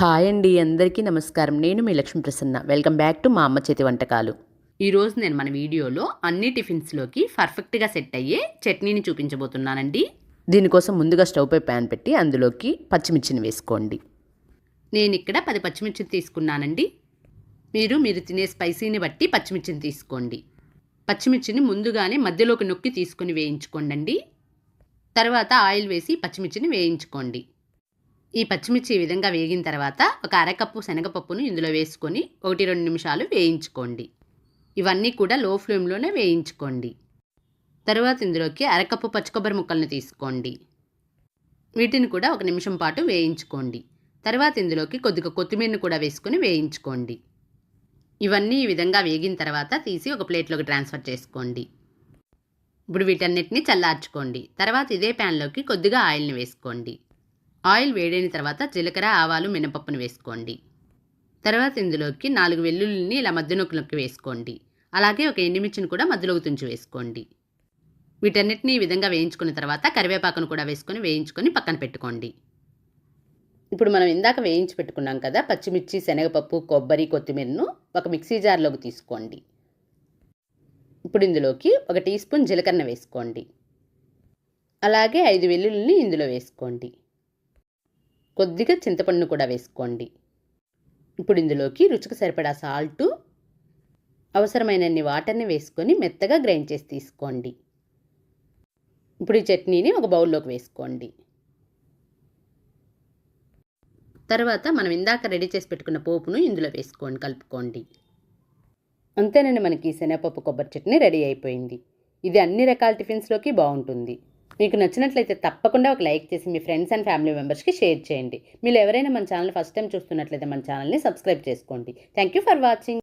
Hi అండి అందరికీ నమస్కారం. నేను మీ Lakshmi Prasanna. Welcome back to మా అమ్మ చేతి వంటకాలు. ఈరోజు నేను మన వీడియోలో అన్ని టిఫిన్స్లోకి పర్ఫెక్ట్గా సెట్ అయ్యే చట్నీని చూపించబోతున్నానండి. దీనికోసం ముందుగా స్టవ్పై ప్యాన్ పెట్టి అందులోకి పచ్చిమిర్చిని వేసుకోండి. నేను ఇక్కడ పది పచ్చిమిర్చిని తీసుకున్నానండి. మీరు మీరు తినే స్పైసీని బట్టి పచ్చిమిర్చిని తీసుకోండి. పచ్చిమిర్చిని ముందుగానే మధ్యలోకి నొక్కి తీసుకుని వేయించుకోండి తర్వాత ఆయిల్ వేసి పచ్చిమిర్చిని వేయించుకోండి. ఈ పచ్చిమిర్చి ఈ విధంగా వేగిన తర్వాత ఒక అరకప్పు శనగపప్పును ఇందులో వేసుకొని ఒకటి రెండు నిమిషాలు వేయించుకోండి. ఇవన్నీ కూడా లో ఫ్లేమ్లోనే వేయించుకోండి. తర్వాత ఇందులోకి అరకప్పు పచ్చికొబ్బరి ముక్కలను తీసుకోండి. వీటిని కూడా ఒక నిమిషం పాటు వేయించుకోండి. తర్వాత ఇందులోకి కొద్దిగా కొత్తిమీరను కూడా వేసుకొని వేయించుకోండి. ఇవన్నీ ఈ విధంగా వేగిన తర్వాత తీసి ఒక ప్లేట్లోకి ట్రాన్స్ఫర్ చేసుకోండి. ఇప్పుడు వీటన్నిటిని చల్లార్చుకోండి. తర్వాత ఇదే ప్యాన్లోకి కొద్దిగా ఆయిల్ని వేసుకోండి. ఆయిల్ వేడైన తర్వాత జీలకర్ర ఆవాలు మినపప్పును వేసుకోండి. తర్వాత ఇందులోకి నాలుగు వెల్లుల్లిని ఇలా మధ్య నొక్కి వేసుకోండి. అలాగే ఒక ఎండుమిర్చిని కూడా మధ్యలోకి తుంచి వేసుకోండి. వీటన్నిటిని ఈ విధంగా వేయించుకున్న తర్వాత కరివేపాకును కూడా వేసుకొని వేయించుకొని పక్కన పెట్టుకోండి. ఇప్పుడు మనం ఇందాక వేయించి పెట్టుకున్నాం కదా పచ్చిమిర్చి శనగపప్పు కొబ్బరి కొత్తిమీరను ఒక మిక్సీ జార్లోకి తీసుకోండి. ఇప్పుడు ఇందులోకి ఒక టీ స్పూన్ జీలకర్ర వేసుకోండి. అలాగే ఐదు వెల్లుల్లిని ఇందులో వేసుకోండి. కొద్దిగా చింతపండును కూడా వేసుకోండి. ఇప్పుడు ఇందులోకి రుచికి సరిపడా సాల్టు అవసరమైనన్ని వాటర్ని వేసుకొని మెత్తగా గ్రైండ్ చేసి తీసుకోండి. ఇప్పుడు ఈ చట్నీని ఒక బౌల్లోకి వేసుకోండి. తర్వాత మనం ఇందాక రెడీ చేసి పెట్టుకున్న పోపును ఇందులో వేసుకోండి కలుపుకోండి. అంతేనండి మనకి శనగపప్పు కొబ్బరి చట్నీ రెడీ అయిపోయింది. ఇది అన్ని రకాల టిఫిన్స్లోకి బాగుంటుంది. మీకు నచ్చినట్లయితే తప్పకుండా ఒక లైక్ చేసి మీ ఫ్రెండ్స్ అండ్ ఫ్యామిలీ మెంబర్స్కి షేర్ చేయండి. మీరు ఎవరైనా మన ఛానల్ ఫస్ట్ టైం చూస్తున్నట్లయితే మన ఛానల్ని సబ్స్క్రైబ్ చేసుకోండి. Thank you for watching.